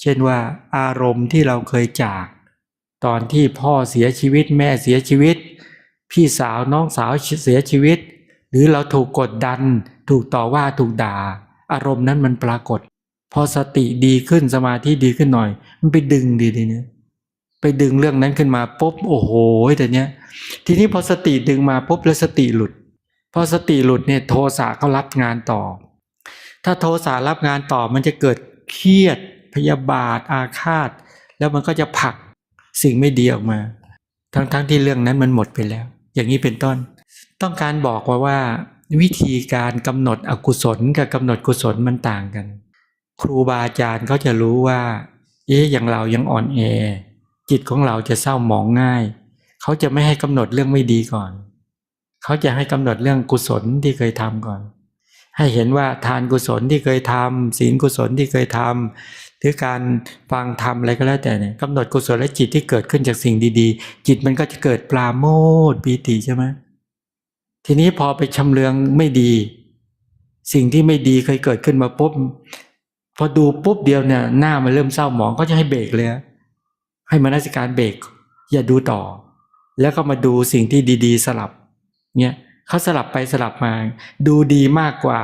เช่นว่าอารมณ์ที่เราเคยจาก ตอนที่พ่อเสียชีวิตแม่เสียชีวิต พี่สาวน้องสาวเสียชีวิต หรือเราถูกกดดัน ถูกต่อว่าถูกด่า อารมณ์นั้นมันปรากฏ พอสติดีขึ้นสมาธิดีขึ้นหน่อย มันไปดึงดีทีเนี้ยไปดึงเรื่องนั้นขึ้นมาปุ๊บโอ้โหแต่เนี้ยทีนี้พอสติดึงมาปุ๊บแล้วสติหลุด พอสติหลุดเนี่ยโทสะเขารับงานต่อ ถ้าโทสะรับงานต่อมันจะเกิดเครียด พยาบาทอาฆาต แล้วมันก็จะผลักสิ่งไม่ดีออกมา ทั้งๆทที่เรื่องนั้นมันหมดไปแล้ว อย่างนี้เป็นต้น ต้องการบอกว่าว่า วิธีการกำหนดอกุศลกับกำหนดกุศลมันต่างกัน ครูบาอาจารย์เขาจะรู้ว่า เอ๊ะอย่างเรายังอ่อนแอจิตของเราจะเศร้าหมองง่าย เขาจะไม่ให้กำหนดเรื่องไม่ดีก่อน เขาจะให้กำหนดเรื่องกุศลที่เคยทำก่อน ให้เห็นว่าทานกุศลที่เคยทำศีลกุศลที่เคยทำหรือการฟังธรรมอะไรก็แล้วแต่เนี่ยกำหนดกุศลและจิตที่เกิดขึ้นจากสิ่งดีๆ จิตมันก็จะเกิดปราโมทย์ปีติใช่ไหมทีนี้พอไปชำเลืองไม่ดี สิ่งที่ไม่ดีเคยเกิดขึ้นมาปุ๊บพอดูปุ๊บเดียวเนี่ยหน้ามันเริ่มเศร้าหมองก็จะให้เบรกเลย ให้มนสิการเบรกอย่าดูต่อ แล้วก็มาดูสิ่งที่ดี ๆ สลับเนี่ย เขาสลับไปสลับมา ดูดีมากกว่า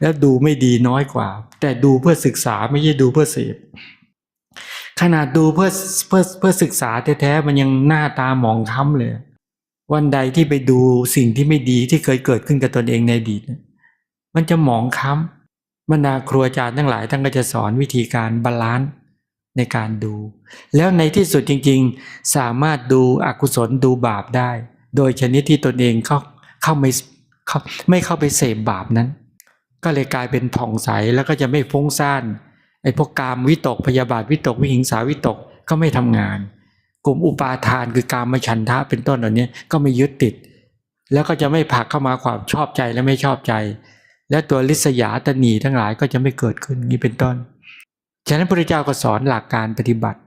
แล้วดูไม่ดีน้อยกว่า แต่ดูเพื่อศึกษาไม่ใช่ดูเพื่อเสพขนาดดูเพื่อเพื่อเพื่อศึกษาแท้ๆมันยังหน้าตาหมองคล้ำเลย วันใดที่ไปดูสิ่งที่ไม่ดีที่เคยเกิดขึ้นกับตนเองในอดีตมันจะหมองคล้ำบรรดาครูอาจารย์ทั้งหลายท่านก็จะสอนวิธีการบาลานซ์ในการดู แล้วในที่สุดจริง ๆ สามารถดูอกุศลดูบาปได้ โดยชนิดที่ตนเองเข้า เข้าไม่เข้าไม่เข้าไปเสพบาปนั้น ก็เลยกลายเป็นผ่องใสแล้วก็จะไม่ฟุ้งซ่านไอ้พวกกามวิตกพยาบาทวิตกวิหิงสาวิตกก็ไม่ทำงาน กลุ่มอุปาทานคือกามฉันทะเป็นต้นเหล่านี้ก็ไม่ยึดติด แล้วก็จะไม่ผักเข้ามาความชอบใจและไม่ชอบใจ และตัวลิษยาตนีทั้งหลายก็จะไม่เกิดขึ้นนี้เป็นต้น ฉะนั้นพระเจ้าก็สอนหลักการปฏิบัติ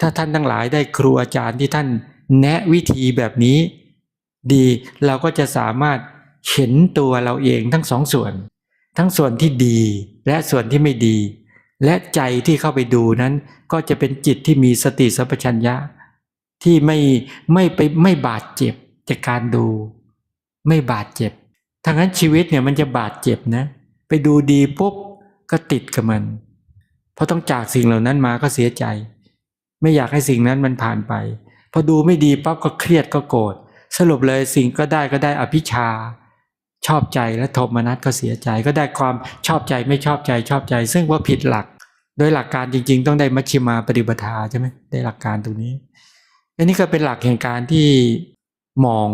ถ้าท่านทั้งหลายได้ครูอาจารย์ที่ท่านแนะวิธีแบบนี้ ดี เราก็จะสามารถเห็นตัวเราเองทั้งสองส่วน ทั้งส่วนที่ดีและส่วนที่ไม่ดี และใจที่เข้าไปดูนั้น ก็จะเป็นจิตที่มีสติสัพพัญญะ ที่ไม่ไม่ไปไม่บาดเจ็บจากการดู ไม่บาดเจ็บทั้งนั้นชีวิตเนี่ยมันจะบาดเจ็บนะ ไปดูดีปุ๊บก็ติดกับมัน เพราะต้องจากสิ่งเหล่านั้นมาก็เสียใจ ไม่อยากให้สิ่งนั้นมันผ่านไป พอดูไม่ดีปั๊บก็เครียดก็โกรธ สรุปเลยสิ่งก็ได้ก็ได้อภิชา ชอบใจและโทมนัสก็เสียใจ ก็ได้ความชอบใจไม่ชอบใจชอบใจ ซึ่งว่าผิดหลัก โดยหลักการจริง ๆ ต้องได้มัชฌิมาปฏิปทาใช่ไหมได้หลักการตรงนี้อันนี้ก็เป็นหลักแห่งการที่มอง